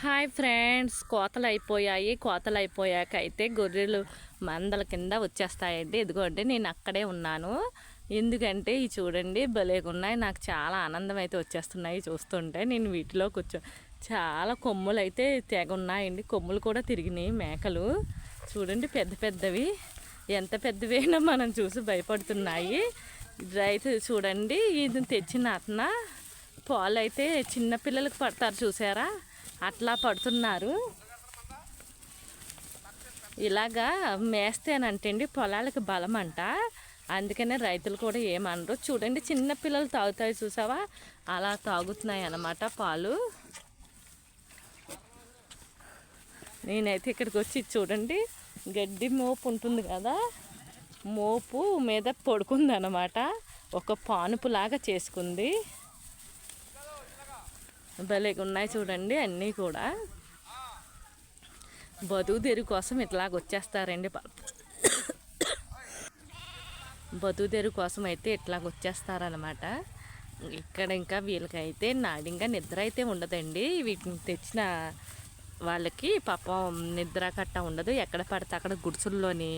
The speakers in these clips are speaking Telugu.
హాయ్ ఫ్రెండ్స్ కోతలు అయిపోయాయి కోతలు అయిపోయాక అయితే గొర్రెలు మందల కింద వచ్చేస్తాయండి. ఇదిగోండి నేను అక్కడే ఉన్నాను. ఎందుకంటే ఇవి చూడండి భలేగా ఉన్నాయి నాకు చాలా ఆనందం అయితే వచ్చేస్తున్నాయి చూస్తుంటే. నేను వీటిలో కూర్చో చాలా కొమ్ములు అయితే తెగ ఉన్నాయండి కొమ్ములు కూడా తిరిగినాయి మేకలు. చూడండి పెద్ద పెద్దవి. ఎంత పెద్దవైనా మనం చూసి భయపడుతున్నాయి. రైతు చూడండి ఇది తెచ్చిన అతన పాలు అయితే చిన్నపిల్లలకు పడతారు చూసారా? అట్లా పడుతున్నారు. ఇలాగా మేస్తేనంటండి పొలాలకు బలం అంట అందుకనే రైతులు కూడా ఏమనరు. చూడండి చిన్న పిల్లలు తాగుతాయి చూసావా? అలా తాగుతున్నాయి అన్నమాట పాలు. నేనైతే ఇక్కడికి వచ్చి చూడండి గడ్డి మోపు ఉంటుంది కదా? మోపు మీద పడుకుంది అన్నమాట ఒక పానుపులాగా చేసుకుంది. భలేగా ఉన్నాయి చూడండి అన్నీ కూడా. బతుకు తెరుగు కోసం ఇట్లాగ వచ్చేస్తారండి బతుకు తెరుగు కోసం అయితే ఇట్లాగ వచ్చేస్తారనమాట ఇక్కడ ఇంకా వీళ్ళకైతే నాడింగా నిద్ర అయితే ఉండదండి. వీటిని తెచ్చిన వాళ్ళకి పాపం నిద్ర కట్ట ఉండదు. ఎక్కడ పడితే అక్కడ గుడుసుల్లోని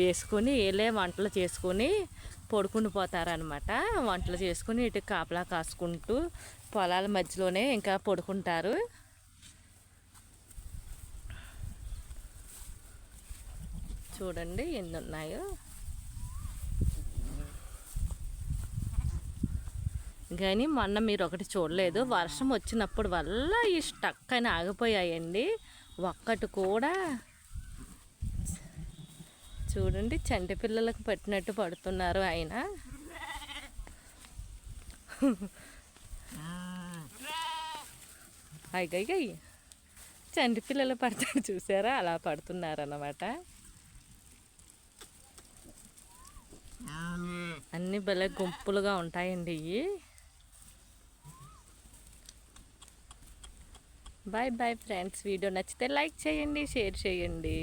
వేసుకొని ఏలే వంటలు చేసుకొని పడుకుని పోతారనమాట వంటలు చేసుకుని ఇటు కాపలా కాసుకుంటూ పొలాల మధ్యలోనే ఇంకా పడుకుంటారు. చూడండి ఎన్ని ఉన్నాయో. కానీ మొన్న మీరు ఒకటి చూడలేదు. వర్షం వచ్చినప్పుడు వల్ల ఈ స్టక్ అని ఆగిపోయాయండి. ఒక్కటి కూడా చూడండి చంటి పిల్లలకు పెట్టినట్టు పడుతున్నారు ఆయన. అయ్యయ్య చంటి పిల్లలు పడతారు చూసారా? అలా పడుతున్నారు అన్నమాట అన్నీ భలే గుంపులుగా ఉంటాయండి ఇవి బాయ్ బాయ్ ఫ్రెండ్స్ వీడియో నచ్చితే లైక్ చేయండి షేర్ చేయండి.